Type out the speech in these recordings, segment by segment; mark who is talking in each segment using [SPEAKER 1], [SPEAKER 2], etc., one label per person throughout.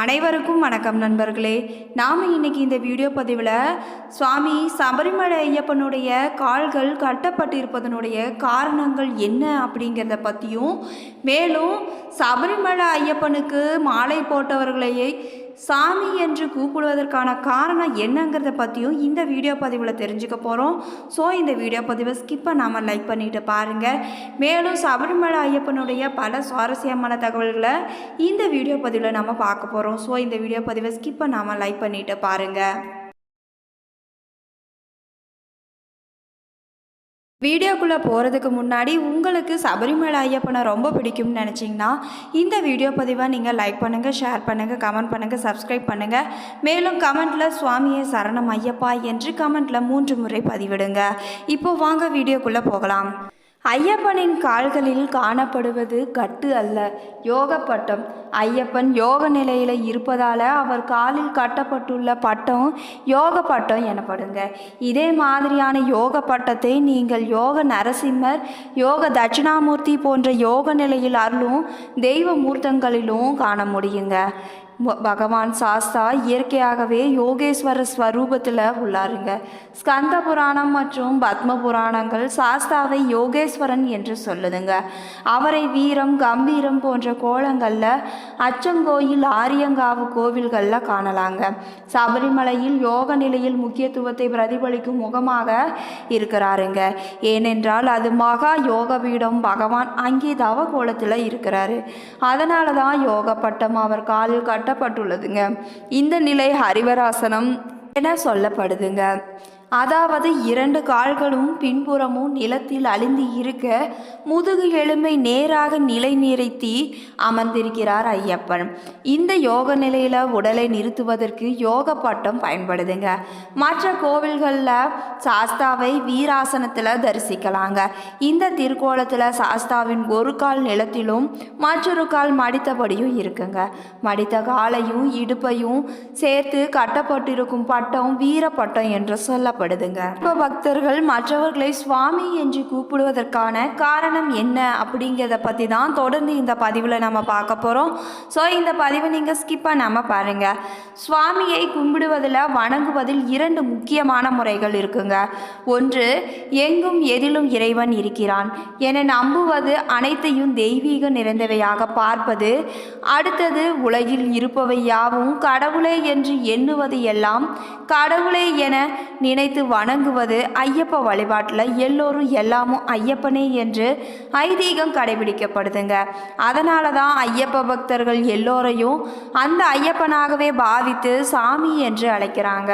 [SPEAKER 1] அனைவருக்கும் வணக்கம் நண்பர்களே. நாம் இன்னைக்கு இந்த வீடியோ பதிவில் சுவாமி சபரிமலை ஐயப்பனுடைய கால்கள் கட்டப்பட்டிருப்பதனுடைய காரணங்கள் என்ன அப்படிங்கிறத பற்றியும் மேலும் சபரிமலை ஐயப்பனுக்கு மாலை போட்டவர்களையே சாமி என்று கூப்பிடுவதற்கான காரணம் என்னங்கிறத பற்றியும் இந்த வீடியோ பதிவில் தெரிஞ்சுக்க போகிறோம் ஸோ இந்த வீடியோ பதிவை ஸ்கிப் பண்ணாமல் லைக் பண்ணிட்டு பாருங்கள் மேலும் சபரிமலை ஐயப்பனுடைய பல சுவாரஸ்யமான தகவல்களை இந்த வீடியோ பதிவில் நம்ம பார்க்க போகிறோம் ஸோ இந்த வீடியோ பதிவை ஸ்கிப் பண்ணாமல் லைக் பண்ணிட்டு பாருங்கள் வீடியோக்குள்ளே போகிறதுக்கு முன்னாடி உங்களுக்கு சபரிமலை ஐயப்பனை ரொம்ப பிடிக்கும்னு நினச்சிங்கன்னா இந்த வீடியோ பதிவை நீங்கள் லைக் பண்ணுங்கள் ஷேர் பண்ணுங்கள் கமெண்ட் பண்ணுங்கள் சப்ஸ்கிரைப் பண்ணுங்கள் மேலும் கமெண்ட்டில் சுவாமியே சரணம் ஐயப்பா என்று கமெண்ட்டில் மூன்று முறை பதிவிடுங்க. இப்போ வாங்க வீடியோக்குள்ளே போகலாம். ஐயப்பனின் கால்களில் காணப்படுவது கட்டு அல்ல. யோக பட்டம் ஐயப்பன் யோக நிலையில் இருப்பதால் அவர் காலில் கட்டப்பட்டுள்ள பட்டம் யோக பட்டம் எனப்படுங்க. இதே மாதிரியான யோக பட்டத்தை நீங்கள் யோக நரசிம்மர் யோக தட்சிணாமூர்த்தி போன்ற யோக நிலையில் அருளும் தெய்வ மூர்த்தங்களிலும் காண முடியுங்க. பகவான் சாஸ்தா இயற்கையாகவே யோகேஸ்வர ஸ்வரூபத்தில் உள்ளாருங்க. ஸ்கந்த புராணம் மற்றும் பத்ம புராணங்கள் சாஸ்தாவை யோகேஸ்வரன் என்று சொல்லுதுங்க. அவரை வீரம் கம்பீரம் போன்ற கோலங்களில் அச்சங்கோயில் ஆரியங்காவு கோவில்களில் காணலாங்க. சபரிமலையில் யோக நிலையில் முக்கியத்துவத்தை பிரதிபலிக்கும் முகமாக இருக்கிறாருங்க. ஏனென்றால் அது மகா யோக பீடம். பகவான் அங்கே தவ கோலத்தில் இருக்கிறாரு. அதனால தான் யோக பட்டம் அவர் காலில் காட்டப்பட்டுள்ளதுங்க. இந்த நிலை ஹரிவராசனம் என சொல்லப்படுதுங்க. அதாவது இரண்டு கால்களும் பின்புறமும் நிலத்தில் அழிந்து இருக்க முதுகு எலும்பை நேராக நிலை நிறுத்தி அமர்ந்திருக்கிறார் ஐயப்பன். இந்த யோக நிலையில் உடலை நிறுத்துவதற்கு யோக பட்டம் பயன்படுதுங்க. மற்ற கோவில்களில் சாஸ்தாவை வீராசனத்தில் தரிசிக்கலாங்க. இந்த திருக்கோலத்தில் சாஸ்தாவின் ஒரு கால் நிலத்திலும் மற்றொரு கால் மடித்தபடியும் இருக்குங்க. மடித்த காலையும் இடுப்பையும் சேர்த்து கட்டப்பட்டிருக்கும் பட்டம் வீரப்பட்டம் என்று சொல்லப்படுதுங்க இப்போ பக்தர்கள் மற்றவர்களை சுவாமி என்று கூப்பிடுவதற்கான காரணம் என்ன அப்படிங்கிறத பற்றி தான் தொடர்ந்து இந்த பதிவில் நம்ம பார்க்க போகிறோம் ஸோ இந்த பதிவை நீங்கள் ஸ்கிப் பண்ணாமல் பாருங்கள் சுவாமியை கும்பிடுவதில் வணங்குவதில் இரண்டு முக்கியமான முறைகள் இருக்குங்க. ஒன்று எங்கும் எதிலும் இறைவன் இருக்கிறான். என நம்புவது அனைத்தையும் தெய்வீக நிறைந்தவையாக பார்ப்பது. அடுத்தது உலகில் இருப்பவை யாவும் கடவுளே என்று எண்ணுவது எல்லாம் கடவுளே என நினைத்து வணங்குவது ஐயப்ப வழிபாட்டில் எல்லோரும் எல்லாமும் ஐயப்பனே என்று ஐதீகம் கடைபிடிக்கப்படுதுங்க. அதனால தான் ஐயப்ப பக்தர்கள் எல்லோரையும் அந்த ஐயப்பனாகவே பாவித்து சாமி என்று அழைக்கிறாங்க.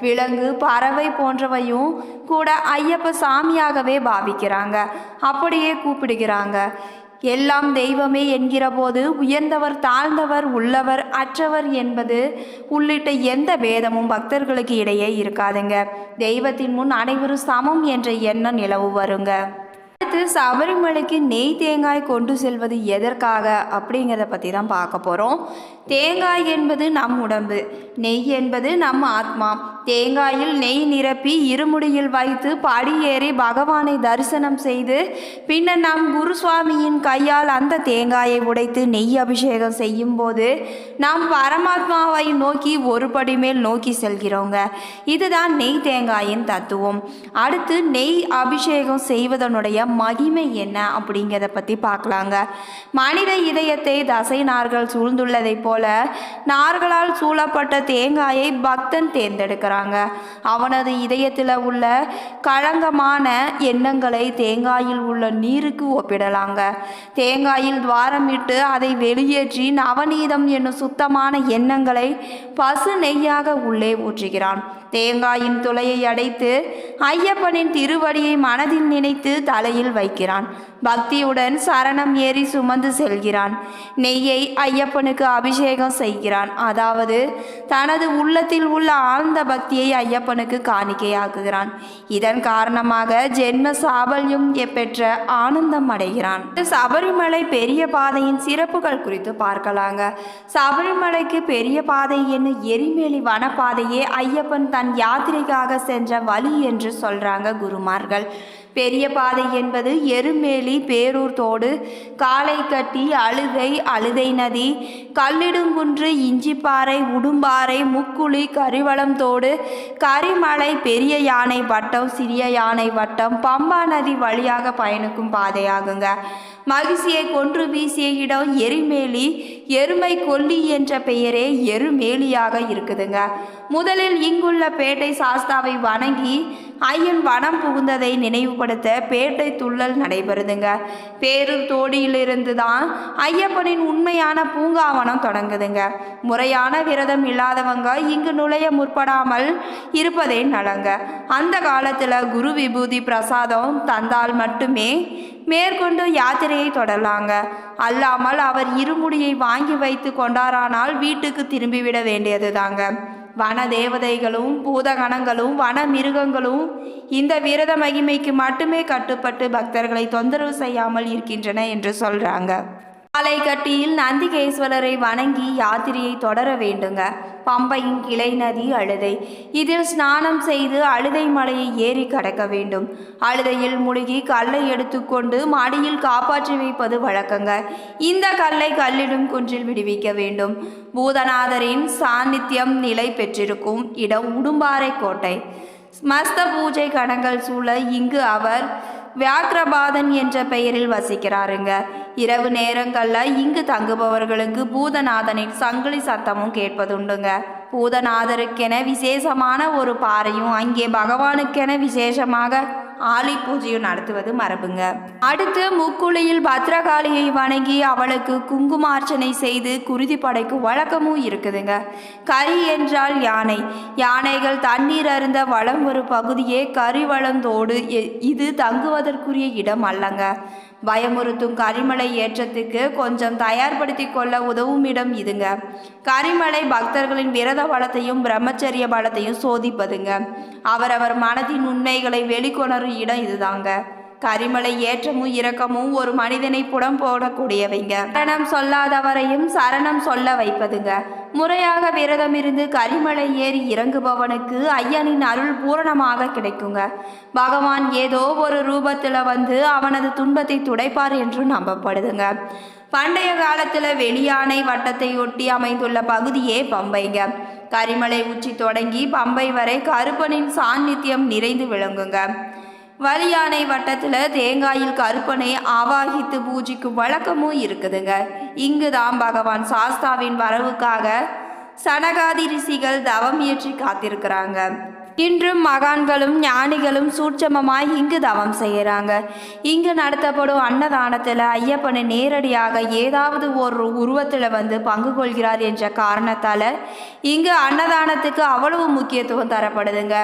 [SPEAKER 1] விலங்கு பறவை போன்றவையும் கூட ஐயப்ப சாமியாகவே பாவிக்கிறாங்க. அப்படியே கூப்பிடுகிறாங்க. எல்லாம் தெய்வமே என்கிறபோது உயர்ந்தவர் தாழ்ந்தவர் உள்ளவர் அற்றவர் என்பது உள்ளிட்ட எந்த பேதமும் பக்தர்களுக்கு இடையே இருக்காதுங்க. தெய்வத்தின் முன் அனைவரும் சமம் என்ற எண்ணம் நிலவு வருங்க. அடுத்து சபரிமலைக்கு நெய் தேங்காய் கொண்டு செல்வது எதற்காக அப்படிங்கிறத பற்றி தான் பார்க்க போகிறோம் தேங்காய் என்பது நம் உடம்பு நெய் என்பது நம் ஆத்மா. தேங்காயில் நெய் நிரப்பி இருமுடியில் வைத்து படியேறி பகவானை தரிசனம் செய்து பின்னர் நம் குருசுவாமியின் கையால் அந்த தேங்காயை உடைத்து நெய் அபிஷேகம் செய்யும் போது நாம் பரமாத்மாவை நோக்கி ஒரு படி மேல் நோக்கி செல்கிறோங்க. இதுதான் நெய் தேங்காயின் தத்துவம். அடுத்து நெய் அபிஷேகம் செய்வதனுடைய மகிமை என்ன அப்படிங்கிறத பற்றி பார்க்கலாங்க. மனித இதயத்தை தசை நார்கள் சூழ்ந்துள்ளதைப் போல நார்களால் சூழப்பட்ட தேங்காயை பக்தன் தேர்ந்தெடுக்கிறாங்க அவனது இதயத்தில் உள்ள களங்கமான எண்ணங்களை தேங்காயில் உள்ள நீருக்கு ஒப்பிடலாங்க. தேங்காயில் துவாரமிட்டு அதை வெளியேற்றி நவநீதம் என்னும் சுத்தமான எண்ணங்களை பசு நெய்யாக உள்ளே ஊற்றுகிறான். தேங்காயின் துளையை அடைத்து ஐயப்பனின் திருவடியை மனதில் நினைத்து தலையில் வைக்கிறான். பக்தியுடன் சரணம் ஏறி சுமந்து செல்கிறான். நெய்யை ஐயப்பனுக்கு அபிஷேகம் செய்கிறான். அதாவது தனது உள்ளத்தில் உள்ள ஆழ்ந்த பக்தியை ஐயப்பனுக்கு காணிக்கையாக்குகிறான். இதன் காரணமாக ஜென்ம சாபல்யம் பெற்ற ஆனந்தம் அடைகிறான். சபரிமலை பெரிய பாதையின் சிறப்புகள் குறித்து பார்க்கலாங்க. சபரிமலைக்கு பெரிய பாதை என்னும் எரிமேலி வனப்பாதையே ஐயப்பன் தன் யாத்திரைக்காக சென்ற வழி என்று சொல்றாங்க குருமார்கள். பெரிய பாதை என்பது எருமேலி பேரூர் தோடு காளைக்கட்டி அழுகை அழுதை நதி கல்லிடுங்குன்று இஞ்சிப்பாறை உடும்பாறை முக்குழி கரிவளம் தோடு கரிமலை பெரிய யானை வட்டம் சிறிய யானை வட்டம் பம்பா நதி வழியாக பயணிக்கும் பாதையாகுங்க. மகிழ்ச்சியை கொன்று வீசிய இடம் எரிமேலி எருமை கொல்லி என்ற பெயரே எருமேலியாக இருக்குதுங்க. முதலில் இங்குள்ள பேட்டை சாஸ்தாவை வணங்கி ஐயன் வனம் புகுந்ததை நினைவுபடுத்த பேட்டை துள்ளல் நடைபெறுதுங்க. பேரூர் தோடியிலிருந்து தான் ஐயப்பனின் உண்மையான பூங்காவனம் தொடங்குதுங்க. முறையான விரதம் இல்லாதவங்க இங்கு நுழைய முற்படாமல் இருப்பதே நலங்க. அந்த காலத்தில் குரு விபூதி பிரசாதம் தந்தால் மட்டுமே மேற்கொண்டு யாத்திரையை தொடரலாங்க. அல்லாமல் அவர் இருமுடியை வாங்கி வைத்து கொண்டாரானால் வீட்டுக்கு திரும்பிவிட வேண்டியது தாங்க வன தேவதைகளும் பூதகணங்களும் வன மிருகங்களும் இந்த விரத மகிமைக்கு மட்டுமே கட்டுப்பட்டு பக்தர்களை தொந்தரவு செய்யாமல் இருக்கின்றன என்று சொல்றாங்க. அலைகட்டியில் நந்திகேஸ்வரரை வணங்கி யாத்திரையை தொடர வேண்டுங்க. பம்பையின் கிளை நதி அழுதை. இதில் ஸ்நானம் செய்து அழுதை மலையை ஏறி கடக்க வேண்டும். அழுதையில் முழுகி கல்லை எடுத்துக்கொண்டு மடியில் காப்பாற்றி வைப்பது வழக்கங்க. இந்த கல்லை கல்லிடும் குன்றில் விடுவிக்க வேண்டும். பூதநாதரின் சாநித்தியம் நிலை பெற்றிருக்கும் இடம் உடும்பாறை கோட்டை. மஸ்த பூஜை கணங்கள் சூழ இங்கு அவர் வியாக்கிரபாதன் என்ற பெயரில் வசிக்கிறாருங்க. இரவு நேரங்களில் இங்கு தங்குபவர்களுக்கு பூதநாதனின் சங்கிலி சத்தமும் கேட்பதுண்டுங்க. பூதநாதருக்கென விசேஷமான ஒரு பாறையும் அங்கே பகவானுக்கென விசேஷமாக ஆலி பூஜையும் நடத்துவது மரபுங்க. அடுத்து முக்குழியில் பத்ரகாளியை வணங்கி அவளுக்கு குங்குமார்ச்சனை செய்து குருதி படைக்கும் வழக்கமும் இருக்குதுங்க. கரி என்றால் யானை. யானைகள் தண்ணீர் அருந்த வளம் ஒரு பகுதியே கரிவளந்தோடு இ- இது தங்குவதற்குரிய இடம் அல்லங்க. பயமுறுத்தும் கரிமலை ஏற்றத்துக்கு கொஞ்சம் தயார்படுத்தி கொள்ள உதவும் இடம் இதுங்க. கரிமலை பக்தர்களின் விரத பலத்தையும் பிரம்மச்சரிய பலத்தையும் சோதிப்பதுங்க. அவரவர் மனதின் உண்மைகளை வெளிக்கொணரும் இடம் இதுதாங்க. கரிமலை ஏற்றமும் இரக்கமும் ஒரு மனிதனை புடம் போடக்கூடியவைங்க. சரணம் சொல்லாதவரையும் சரணம் சொல்ல வைப்பதுங்க. முறையாக விரதம் இருந்து கரிமலை ஏறி இறங்குபவனுக்கு ஐயனின் அருள் பூரணமாக கிடைக்குங்க. பகவான் ஏதோ ஒரு ரூபத்தில் வந்து அவனது துன்பத்தை துடைப்பார் என்று நம்பப்படுதுங்க. பண்டைய காலத்தில் வெளியானை வட்டத்தை ஒட்டி அமைந்துள்ள பகுதியே பம்பைங்க. கரிமலை உச்சி தொடங்கி பம்பை வரை கருப்பனின் சாநித்தியம் நிறைந்து விளங்குங்க. வலியானை வட்டத்தில் தேங்காயில் கருப்பனை ஆவாகித்து பூஜிக்கும் வழக்கமும் இருக்குதுங்க. இங்கு தான் பகவான் சாஸ்தாவின் வரவுக்காக சனகாதி ரிஷிகள் தவம் இயற்றி காத்திருக்கிறாங்க. இன்றும் மகான்களும் ஞானிகளும் சூட்சமமாய் இங்கு தவம் செய்கிறாங்க. இங்கு நடத்தப்படும் அன்னதானத்தில் ஐயப்பனை நேரடியாக ஏதாவது ஒரு உருவத்தில் வந்து பங்கு கொள்கிறார் என்ற காரணத்தால் இங்கு அன்னதானத்துக்கு அவ்வளவு முக்கியத்துவம் தரப்படுதுங்க.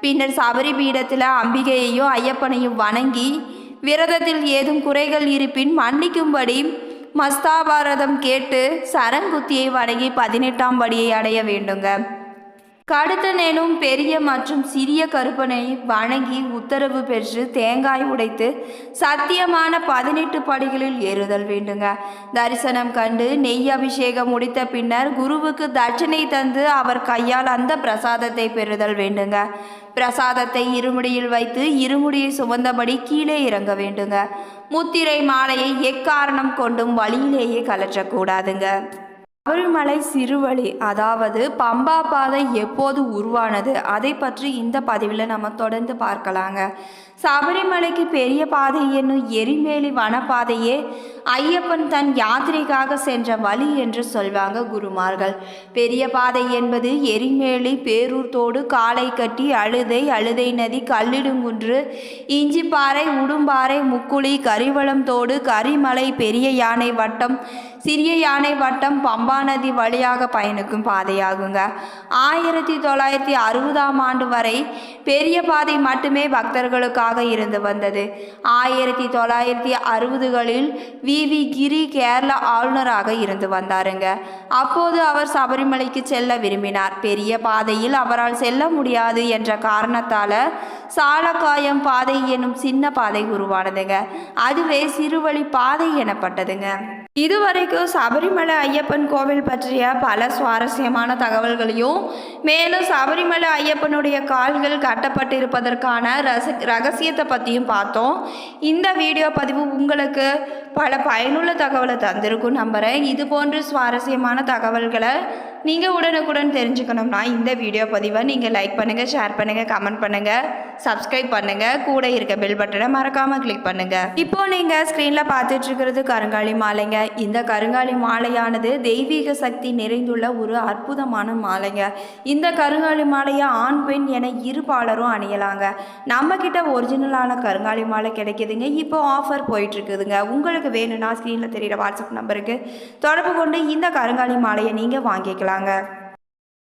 [SPEAKER 1] பின்னர் சபரி பீடத்தில் அம்பிகையையும் ஐயப்பனையும் வணங்கி விரதத்தில் ஏதும் குறைகள் இருப்பின் மன்னிக்கும்படி மஸ்தாபாரதம் கேட்டு சரங்குத்தியை வணங்கி பதினெட்டாம் படியை அடைய வேண்டுங்க. கடுத்தனேனும் பெரிய மற்றும் சிறிய கருப்பனை வணங்கி உத்தரவு பெற்று தேங்காய் உடைத்து சத்தியமான பதினெட்டு படிகளில் ஏறுதல் வேண்டுங்க. தரிசனம் கண்டு நெய் அபிஷேகம் முடித்த பின்னர் குருவுக்கு தட்சணை தந்து அவர் கையால் அந்த பிரசாதத்தை பெறுதல் வேண்டுங்க. பிரசாதத்தை இருமுடியில் வைத்து இருமுடியை சுமந்தபடி கீழே இறங்க வேண்டுங்க. முத்திரை மாலையை எக்காரணம் கொண்டும் வழியிலேயே கலற்றக்கூடாதுங்க. சபரிமலை சிறுவழி அதாவது பம்பா பாதை எப்போது உருவானது? அதை பற்றி இந்த பதிவில் நம்ம தொடர்ந்து பார்க்கலாங்க. சபரிமலைக்கு பெரிய பாதை என்னும் எரிமேலி வனப்பாதையே ஐயப்பன் தன் யாத்திரைக்காக சென்ற வழி என்று சொல்வாங்க குருமார்கள். பெரிய பாதை என்பது எரிமேலி பேரூர்த்தோடு காலை கட்டி அழுதை அழுதை நதி கல்லிடுங்குன்று இஞ்சிப்பாறை உடும்பாறை முக்குழி கரிவளம் தோடு கரிமலை பெரிய யானை வட்டம் சிறிய யானை வட்டம் பம்பா நதி வழியாக பயணிக்கும் பாதையாகுங்க. ஆயிரத்தி தொள்ளாயிரத்தி அறுபதாம் ஆண்டு வரை பெரிய பாதை மட்டுமே பக்தர்களுக்காக இருந்து வந்தது. ஆயிரத்தி தொள்ளாயிரத்தி அறுபதுகளில் வி. வி. கிரி கேரள ஆளுநராக இருந்து வந்தாருங்க. அப்போது அவர் சபரிமலைக்கு செல்ல விரும்பினார். பெரிய பாதையில் அவரால் செல்ல முடியாது என்ற காரணத்தால் சாலக்காயம் பாதை என்னும் சின்ன பாதை உருவானதுங்க. அதுவே சிறுவழி பாதை எனப்பட்டதுங்க. இதுவரைக்கும் சபரிமலை ஐயப்பன் கோவில் பற்றிய பல சுவாரஸ்யமான தகவல்களையும் மேலும் சபரிமலை ஐயப்பனுடைய கால்கள் கட்டப்பட்டிருப்பதற்கான ரச ரகசியத்தை பற்றியும் பார்த்தோம். இந்த வீடியோ பதிவு உங்களுக்கு பல பயனுள்ள தகவலை தந்திருக்கும் நம்புகிறேன் இது போன்ற சுவாரஸ்யமான தகவல்களை நீங்கள் உடனுக்குடன் தெரிஞ்சுக்கணும்னா இந்த வீடியோ பதிவை நீங்கள் லைக் பண்ணுங்கள் ஷேர் பண்ணுங்கள் கமெண்ட் பண்ணுங்கள் சப்ஸ்கிரைப் பண்ணுங்கள் கூட இருக்க பெல் பட்டனை மறக்காமல் கிளிக் பண்ணுங்கள் இப்போ நீங்கள் ஸ்க்ரீனில் பார்த்துட்ருக்கிறது கருங்காலி மாலைங்க. இந்த கருங்காலி மாலையானது தெய்வீக சக்தி நிறைந்துள்ள ஒரு அற்புதமான மாலைங்க. இந்த கருங்காலி மாலையை ஆண் பெண் என இரு பாலரும் அணியலாங்க. நம்மக்கிட்ட ஒரிஜினலான கருங்காலி மாலை கிடைக்குதுங்க. இப்போ ஆஃபர் போயிட்டுருக்குதுங்க. உங்களுக்கு வேணும்னா ஸ்க்ரீனில் தெரிகிற வாட்ஸ்அப் நம்பருக்கு தொடர்பு கொண்டு இந்த கருங்காலி மாலையை நீங்கள் வாங்கிக்கலாம். வாங்கிக்கலாங்க